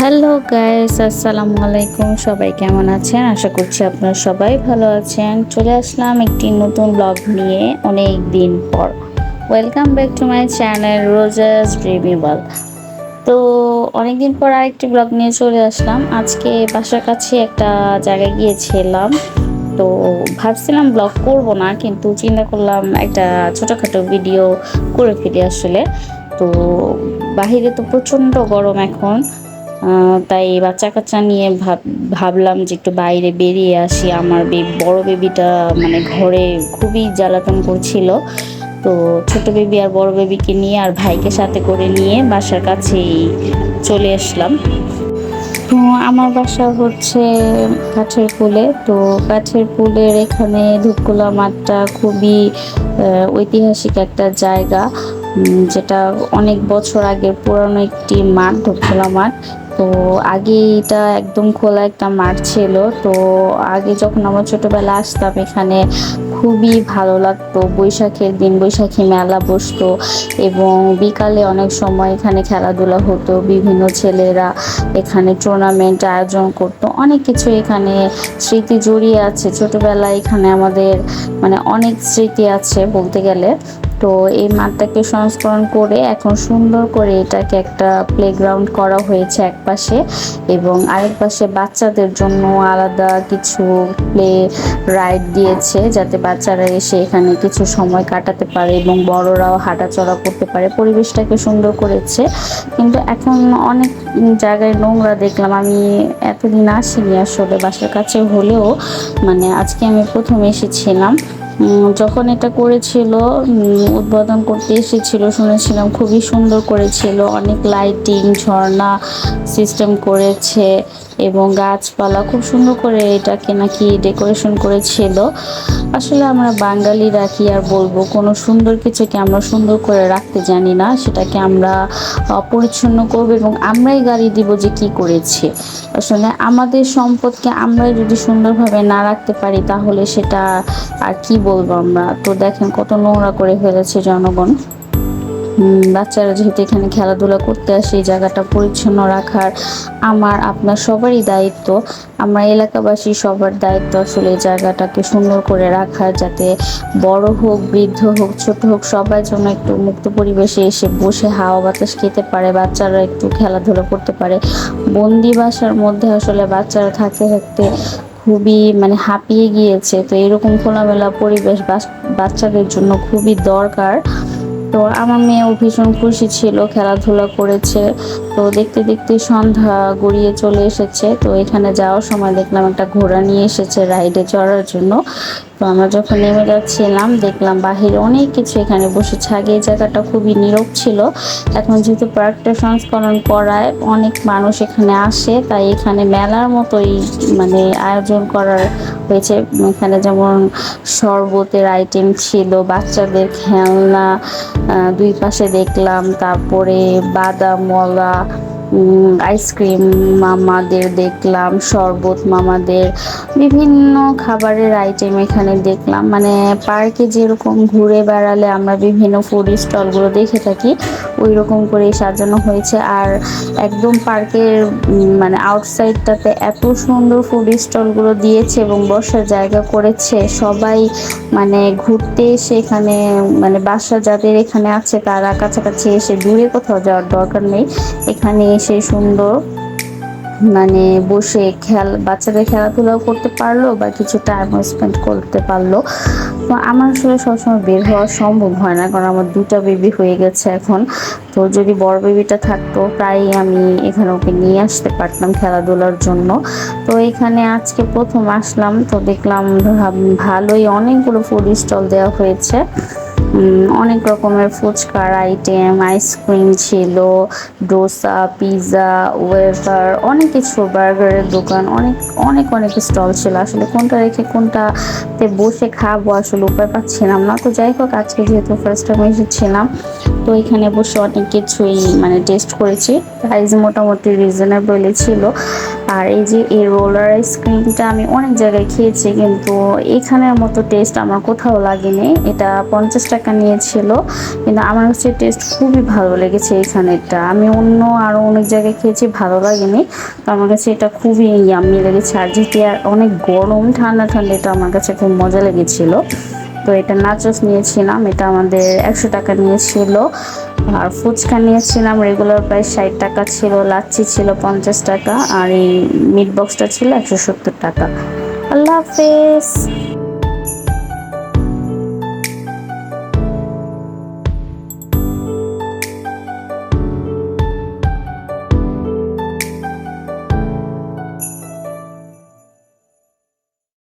Hello guys, আসসালামু আলাইকুম। সবাই কেমন আছেন? আশা করছি আপনারা সবাই ভালো আছেন। চলে আসলাম একটি নতুন ব্লগ নিয়ে অনেক দিন পর। Welcome back to my channel রোজাস ড্রিমিবল তো অনেক দিন পর আরেকটি ব্লগ নিয়ে চলে আসলাম। আজকে বাসার কাছে একটা জায়গায় গিয়েছিলাম। তো ভাবছিলাম ব্লগ করব না, কিন্তু চিন্তা করলাম একটা ছোটোখাটো ভিডিও করে ফেলি আসলে। তো বাহিরে তো প্রচণ্ড গরম এখন। তাই বাচ্চা কাচ্চা নিয়ে ভাব, ভাবলাম যে একটু বাইরে বেরিয়ে আসি। আমার বড় বেবিটা মানে ঘরে খুবই জ্বালাতন করছিল। তো ছোট বেবি আর বড় বেবিকে নিয়ে আর ভাইকে সাথে করে নিয়ে বাসার কাছেই চলে আসলাম। তো আমার বাসা হচ্ছে কাঠের পুলে। তো কাঠের পুলের এখানে ধূপগুলা মাঠটা খুবই ঐতিহাসিক একটা জায়গা যেটা অনেক বছর আগের পুরানো একটি মাঠ ধূপখোলা মাঠ। তো আগে এটা একদম খোলা একটা মাঠ ছিল। তো আগে যখন আমরা ছোটোবেলা আসতাম, এখানে খুবই ভালো লাগতো। বৈশাখের দিন বৈশাখী মেলা বসতো এবং বিকালে অনেক সময় এখানে খেলাধুলা হতো। বিভিন্ন ছেলেরা এখানে টুর্নামেন্ট আয়োজন করতো। অনেক কিছু এখানে স্মৃতি জড়িয়ে আছে। ছোটোবেলায় এখানে আমাদের মানে অনেক স্মৃতি আছে বলতে গেলে। তো এই মাঠটাকে সংস্করণ করে এখন সুন্দর করে এটাকে একটা প্লেগ্রাউন্ড করা হয়েছে এক পাশে এবং আরেক পাশে বাচ্চাদের জন্য আলাদা কিছু প্লে রাইড দিয়েছে যাতে বাচ্চারা এসে এখানে কিছু সময় কাটাতে পারে এবং বড়রাও হাঁটাচলা করতে পারে। পরিবেশটাকে সুন্দর করেছে। কিন্তু এখন অনেক জায়গায় নোংরা দেখলাম। আমি এতদিন আসিনি আসলে বাসার কাছে হলেও মানে আজকে আমি প্রথম এসেছিলাম। যখন এটা করেছিল উদ্বোধন করতে এসেছিল শুনেছিলাম, খুবই সুন্দর করেছিল। অনেক লাইটিং ঝর্ণা সিস্টেম করেছে। এবং গাছপালা খুব সুন্দর করে এটাকে নাকি ডেকোরেশন করেছিল। আসলে আমরা বাঙালিরা কি আর বলব? কোনো সুন্দর কিছুকে আমরা সুন্দর করে রাখতে জানি না, সেটাকে আমরা অপরিচ্ছন্ন করব এবং আমরাই গাড়ি দিব যে কি করেছে। আসলে আমাদের সম্পদকে আমরাই যদি সুন্দরভাবে না রাখতে পারি, তাহলে সেটা আর কি বলব আমরা? তো দেখেন কত নোংরা করে ফেলেছে জনগণ। বাচ্চারা যেহেতু এখানে খেলাধুলা করতে আসে, এই জায়গাটা পরিচ্ছন্ন রাখার আমার, আপনার সবারই দায়িত্ব। আমরা এলাকাবাসী সবার দায়িত্ব আসলে এই জায়গাটাকে সুন্দর করে রাখার যাতে বড় হোক, বৃদ্ধ হোক, ছোট হোক, সবাই যেন একটু মুক্ত পরিবেশে এসে বসে হাওয়া বাতাস খেতে পারে, বাচ্চারা একটু খেলাধুলা করতে পারে। বন্দি বাসার মধ্যে আসলে বাচ্চারা থাকতে থাকতে খুবই মানে হাঁপিয়ে গিয়েছে। তো এরকম খোলামেলা পরিবেশ বাচ্চাদের জন্য খুবই দরকার। তো আমার মেয়েও ভীষণ খুশি ছিল, খেলাধুলা করেছে। তো দেখতে দেখতে সন্ধ্যা গড়িয়ে চলে এসেছে। তো এখানে যাওয়ার সময় দেখলাম একটা ঘোড়া নিয়ে এসেছে রাইডে চড়ার জন্য। তো আমরা যখন নেমে যাচ্ছিলাম, দেখলাম বাহিরে অনেক কিছু এখানে বসেছে। আগে এই জায়গাটা খুবই নীরব ছিল। এখন যেহেতু পার্কটা সংস্করণ করায় অনেক মানুষ এখানে আসে, তাই এখানে মেলার মতোই মানে আয়োজন করার হয়েছে এখানে যেমন শরবতের আইটেম ছিল বাচ্চাদের খেলনা দুই পাশে দেখলাম তারপরে বাদাম মলা উম, আইসক্রিম মামাদের দেখলাম, শরবত মামাদের, বিভিন্ন খাবারের আইটেম এখানে দেখলাম। মানে পার্কে যেরকম ঘুরে বেড়ালে আমরা বিভিন্ন ফুড স্টলগুলো দেখে থাকি ওই রকম করে সাজানো হয়েছে। আর একদম পার্কের মানে আউটসাইডটাতে এত সুন্দর ফুড স্টলগুলো দিয়েছে এবং বসার জায়গা করেছে। সবাই মানে ঘুরতে এসে এখানে মানে বাসা যাদের এখানে আছে, তারা কাছাকাছি এসে দূরে কোথাও যাওয়ার দরকার নেই। এখানে এসে সুন্দর মানে বসে খেল, বাচ্চাদের খেলাধুলাও করতে পারল বা কিছু টাইম স্পেন্ড করতে পারল। তো আমার আসলে সবসময় বের হওয়া সম্ভব হয় না, কারণ আমার দুটা বেবি হয়ে গেছে এখন। তো যদি বড় বেবিটা থাকতো, প্রায়ই আমি এখানে ওকে নিয়ে আসতে পারতাম খেলাধুলার জন্য। তো এখানে আজকে প্রথম আসলাম, তো দেখলাম ভালোই অনেকগুলো ফুড স্টল দেওয়া হয়েছে। অনেক রকমের ফুচকার আইটেম আইসক্রিম ছিল ডোসা পিৎজা ওয়েফার অনেক কিছু বার্গারের দোকান, অনেক অনেক অনেক স্টল ছিল। আসলে কোনটা রেখে কোনটাতে বসে খাব আসলে উপায় পাচ্ছিলাম না। তো যাই হোক, আজকে যেহেতু ফার্স্ট টাইম এসেছিলাম, তো এখানে বসে অনেক কিছুই মানে টেস্ট করেছি। প্রাইস মোটামুটি রিজনেবলই ছিল। আর এই যে এই রোলার আইসক্রিমটা আমি অনেক জায়গায় খেয়েছি, কিন্তু এখানের মতো টেস্ট আমার কোথাও লাগেনি। এটা পঞ্চাশ টাকা নিয়েছিল, কিন্তু আমার কাছে টেস্ট খুবই ভালো লেগেছে এখানেরটা। আমি অন্য আরও অনেক জায়গায় খেয়েছি, ভালো লাগেনি। তো আমার কাছে এটা খুবই ইয়াম্মি লেগেছে। আর আর অনেক গরম, ঠান্ডা ঠান্ডা, এটা আমার কাছে খুব মজা লেগেছিলো। তো এটা নাচস নিয়েছিলাম, এটা আমাদের একশো টাকা নিয়েছিল। আর ফুচকা নিয়েছিলাম রেগুলার প্রায় ষাট টাকা ছিল, লাচ্ছি ছিল পঞ্চাশ টাকা, আর এই মিট বক্সটা ছিল একশো সত্তর টাকা। আল্লাহ হাফেজ।